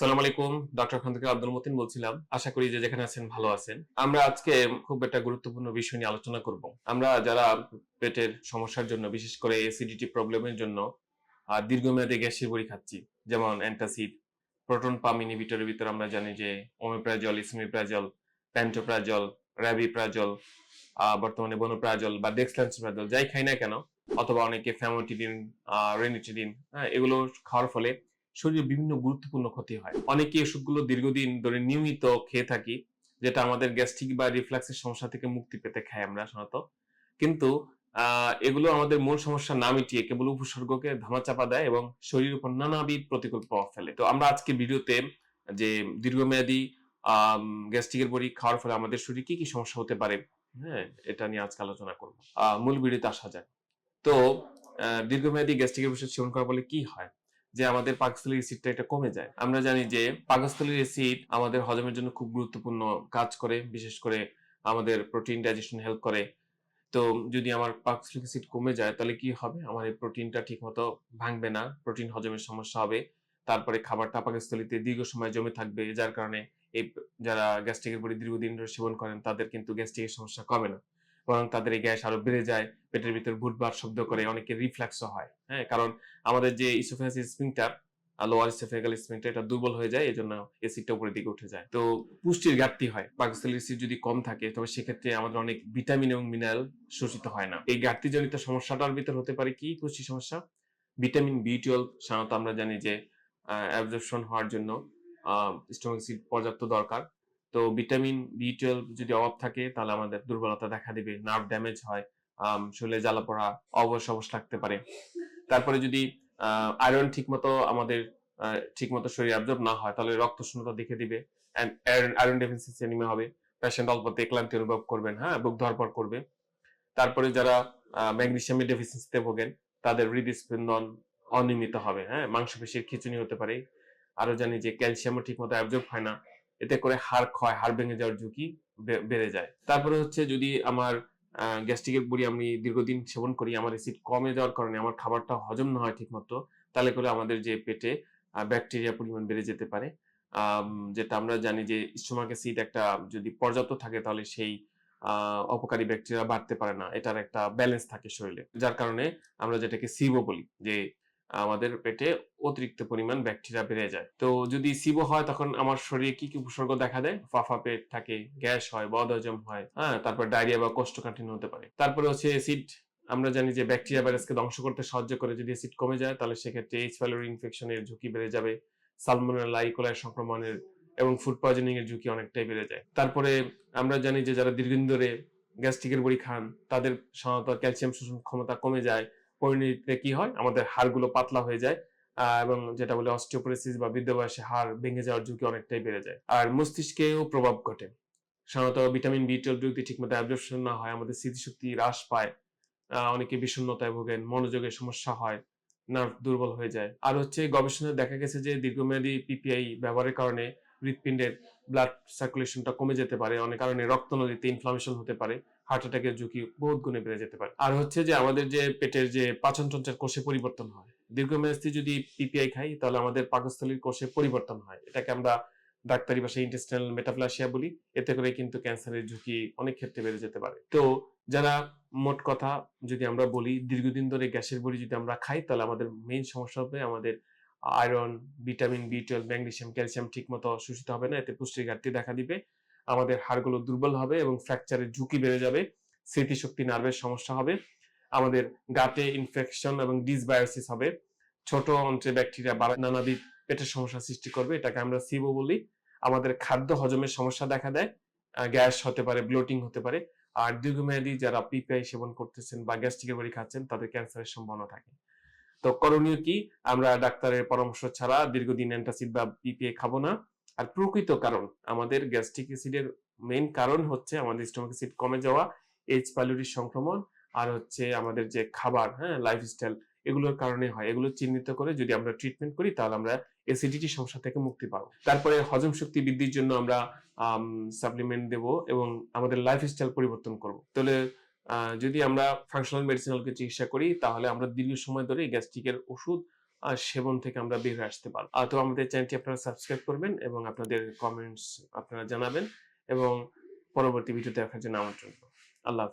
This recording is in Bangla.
সালাম আলাইকুম, ডক্টর থেকে আব্দুল মতিন বলছিলাম। আশা করি যে যেখানে আছেন ভালো আছেন। আমরা আজকে খুব একটা গুরুত্বপূর্ণ বিষয় নিয়ে আলোচনা করব। আমরা যারা পেটের সমস্যার জন্য, বিশেষ করে এসিডিটি প্রবলেমের জন্য দীর্ঘমেয়াদী গ্যাসের বড়ি খাচ্ছি, যেমন অ্যান্টাসিড প্রোটন পাম ইনহিবিটরের ভিতরে আমরা জানি যে ওমেপ্রাজল ইসমিপ্রাজল প্যান্টোপ্রাজল র্যাবিপ্রাজল বর্তমানে বনোপ্রাজল বা ডেক্সলান্সপ্রাজল যাই খাই না কেন, অথবা অনেকে ফ্যামোটিডিন রেনিটিডিন এগুলো খাওয়ার ফলে শরীরে বিভিন্ন গুরুত্বপূর্ণ ক্ষতি হয়। অনেকে ওষুধগুলো দীর্ঘদিন ধরে নিয়মিত খেয়ে থাকি, যেটা আমাদের গ্যাস্ট্রিক বা রিফ্লাক্সের সমস্যা থেকে মুক্তি পেতে খাই আমরা সাধারণত। কিন্তু এগুলো আমাদের মূল সমস্যা না মিটিয়ে কেবল উপসর্গকে ধামাচাপা দেয় এবং শরীরের উপর নানাবিধ প্রতিকূল প্রভাব ফেলে। তো আমরা আজকে ভিডিওতে যে দীর্ঘমেয়াদী গ্যাস্ট্রিকের বড়ি খাওয়ার ফলে আমাদের শরীরে কি কি সমস্যা হতে পারে হ্যাঁ এটা নিয়ে আজকে আলোচনা করব। মূল ভিডিওতে আসা যাক। তো দীর্ঘমেয়াদী গ্যাস্ট্রিকের ওষুধ সেবন করার ফলে কি হয়? যে আমাদের পাকস্থলীর অ্যাসিডটা এটা কমে যায়। আমরা জানি যে পাকস্থলীর অ্যাসিড আমাদের হজমের জন্য খুব গুরুত্বপূর্ণ কাজ করে, বিশেষ করে আমাদের প্রোটিন ডাইজেশন হেল্প করে। তো যদি আমার পাকস্থলিক অ্যাসিড কমে যায়, তাহলে কি হবে? আমার এই প্রোটিনটা ঠিকমতো ভাঙবে না প্রোটিন হজমের সমস্যা হবে। তারপরে খাবারটা পাকস্থলিতে দীর্ঘ সময় জমে থাকবে, যার কারণে এই যারা গ্যাস্ট্রিকের বড়ি দীর্ঘদিন ধরে সেবন করেন, তাদের কিন্তু গ্যাস্ট্রিকের সমস্যা কমে না। বরং তাদের এই গ্যাস আরও বেড়ে যায়, পেটের ভিতর ভুটবার শব্দ করে অনেকে রিফ্ল্যাক্সও হয়। হ্যাঁ কারণ আমাদের যে oesophagus sphincter lower oesophageal sphincter এটা দুর্বল হয়ে যায় এই জন্য এসিডটা উপরের দিকে উঠে যায়। তো পুষ্টির ঘাটতি হয়। পাকস্থলীর এসিড যদি কম থাকে, তবে সেক্ষেত্রে আমাদের অনেক ভিটামিন এবং মিনারেল শোষিত হয় না। এই ঘাটতিজনিত সমস্যাটার ভিতর হতে পারে কি পুষ্টি সমস্যা? ভিটামিন বি টুয়েলভ সাধারণত আমরা জানি যে অ্যাবজর্পশন হওয়ার জন্য স্টমাক অ্যাসিড পর্যাপ্ত দরকার। তো ভিটামিন বি টুয়েলভ যদি অভাব থাকে তাহলে আমাদের দুর্বলতা দেখা দিবে নার্ভ ড্যামেজ হয় শরীরে জ্বালা পড়া অবশ অবশ লাগতে পারে। তারপরে যদি আয়রন ঠিকমতো আমাদের আহ, ঠিকমতো শরীরে অ্যাবজর্ব না হয় তাহলে রক্ত শূন্যতা দেখে দিবে আয়রন ডেফিসিয়েন্সি অ্যানিমিয়া হবে। পেশেন্ট অল্পতে ক্লান্তি অনুভব করবেন হ্যাঁ বুক ধরপর করবে। তারপরে যারা ম্যাগনেসিয়ামের ডেফিসিয়েন্সিতে ভোগেন তাদের হৃদস্পন্দন অনিয়মিত হবে হ্যাঁ মাংসপেশির খিচুনি হতে পারে। আরও জানি যে ক্যালসিয়ামও ঠিকমতো অ্যাবজর্ব হয় না। এতে করে হাড় ক্ষয়, হাড় ভেঙে যাওয়ার ঝুঁকি বেড়ে যায়। তারপরে হচ্ছে যদি আমার গ্যাস্ট্রিকের বড়ি আমি দীর্ঘদিন সেবন করি, আমার অ্যাসিড কমে যাওয়ার কারণে আমার খাবারটা হজম না হয় ঠিকমতো, তাহলে করে আমাদের যে পেটে ব্যাকটেরিয়া পরিমাণ বেড়ে যেতে পারে। যেটা আমরা জানি যে স্টোমাক অ্যাসিড একটা যদি পর্যাপ্ত থাকে, তাহলে সেই অপকারী ব্যাকটেরিয়া বাড়তে পারে না। এটার একটা ব্যালেন্স থাকে শরীরে। যার কারণে আমরা যেটাকে সিবো বলি, যে আমাদের পেটে অতিরিক্ত পরিমাণ ব্যাকটেরিয়া বেড়ে যায়। তো যদি সিবো হয়, তখন আমার শরীরে কি কি উপসর্গ দেখা দেয়? ফাফা পেট থাকে, গ্যাস হয় বদহজম হয় হ্যাঁ তারপর ডায়রিয়া বা কোষ্ঠকাঠিন্য হতে পারে। তারপরে হচ্ছে অ্যাসিড আমরা জানি যে ব্যাকটেরিয়া ভাইরাসকে ধ্বংস করতে সাহায্য করে যদি অ্যাসিড কমে যায়, তাহলে সেক্ষেত্রে এইচ ফাইলোরি ইনফেকশনের ঝুঁকি বেড়ে যাবে সালমোনেলা ইকোলাই সংক্রমণের এবং ফুড পয়জনিং এর ঝুঁকি অনেকটাই বেড়ে যায়। তারপরে আমরা জানি যে যারা দীর্ঘদিন ধরে গ্যাস্ট্রিকের বড়ি খান, তাদের সাধারণত ক্যালসিয়াম শোষণ ক্ষমতা কমে যায় পরিণতিতে কি হয়? আমাদের হাড়গুলো পাতলা হয়ে যায় এবং যেটা বলে অস্টিওপোরোসিস বা বৃদ্ধ বয়সে হাড় ভেঙে যাওয়ার ঝুঁকি অনেকটাই বেড়ে যায়। আর মস্তিষ্কেও প্রভাব ঘটে। সাধারণত ভিটামিন বি টুয়েলভ যদি ঠিকমতো অ্যাবজর্পশন না হয়, আমাদের স্মৃতিশক্তি হ্রাস পায় অনেকে বিষণ্ণতায় ভোগেন, মনোযোগের সমস্যা হয় নার্ভ দুর্বল হয়ে যায়। আর হচ্ছে গবেষণায় দেখা গেছে যে দীর্ঘমেয়াদী পিপিআই ব্যবহারের কারণে হৃৎপিণ্ডের ব্লাড সার্কুলেশনটা কমে যেতে পারে। অনেক কারণে রক্ত নদীতে ইনফ্লামেশন হতে পারে হার্ট অ্যাটাকের ঝুঁকি বহুত গুণে বেড়ে যেতে পারে। আর হচ্ছে যে আমাদের যে পেটের যে পাচনতন্ত্রের কোষে পরিবর্তন হয়, দীর্ঘমেয়াদী যদি পিপিআই খাই, তাহলে আমাদের পাকস্থলীর কোষে পরিবর্তন হয়। এটাকে আমরা ডাক্তারি ভাষায় ইন্টেস্টাইনাল মেটাপ্লাসিয়া বলি। এতে করে কিন্তু ক্যান্সারের ঝুঁকি অনেক ক্ষেত্রে বেড়ে যেতে পারে। তো যারা মোট কথা যদি আমরা বলি, দীর্ঘদিন ধরে গ্যাসের বড়ি যদি আমরা খাই, তাহলে আমাদের মেইন সমস্যা হবে আমাদের iron vitamin B twelve magnesium calcium ঠিক মতো শোষিত হবে না, এতে পুষ্টির ঘাটতি দেখা দিবে। আমাদের হাড়গুলো দুর্বল হবে এবং ফ্র্যাকচারের ঝুঁকি বেড়ে যাবে, স্মৃতিশক্তি নার্ভের সমস্যা হবে, আমাদের গাটে ইনফেকশন এবং ডিসবায়োসিস হবে, ছোট অন্ত্রে ব্যাকটেরিয়া বা নানাবিধ পেটের সমস্যা সৃষ্টি করবে, এটাকে আমরা সিবো বলি। আমাদের খাদ্য হজমের সমস্যা দেখা দেয় গ্যাস হতে পারে ব্লোটিং হতে পারে, আর দীর্ঘমেয়াদী যারা পিপিআই সেবন করতেছেন বা গ্যাস্ট্রিকের বড়ি খাচ্ছেন, তাদের ক্যান্সারের সম্ভাবনা থাকে। তো করণীয় কি? আমরা ডাক্তারের পরামর্শ ছাড়া দীর্ঘদিন অ্যান্টাসিড বা পিপিএ খাব না। আর প্রকৃত কারণ, আমাদের গ্যাস্ট্রিক অ্যাসিডের মেইন কারণ হচ্ছে আমাদের স্টোমাক অ্যাসিড কমে যাওয়া, এইচ পাইলোরির সংক্রমণ আর হচ্ছে আমাদের যে খাবার হ্যাঁ লাইফস্টাইল এগুলোর কারণে হয়। এগুলো চিহ্নিত করে যদি আমরা ট্রিটমেন্ট করি, তাহলে আমরা অ্যাসিডিটি সমস্যা থেকে মুক্তি পাবো। তারপরে হজম শক্তি বৃদ্ধির জন্য আমরা সাপ্লিমেন্ট দেব এবং আমাদের লাইফস্টাইল পরিবর্তন করব। তাহলে যদি আমরা ফাংশনাল মেডিসিনালকে চিকিৎসা করি, তাহলে আমরা দীর্ঘ সময় ধরে গ্যাস্ট্রিকের ওষুধ আর সেবন থেকে আমরা বের হয়ে আসতে পারব তো আমাদের চ্যানেলটি আপনারা সাবস্ক্রাইব করবেন এবং আপনাদের কমেন্টস আপনারা জানাবেন এবং পরবর্তী ভিডিও দেখার জন্য আমন্ত্রণ আল্লাহ।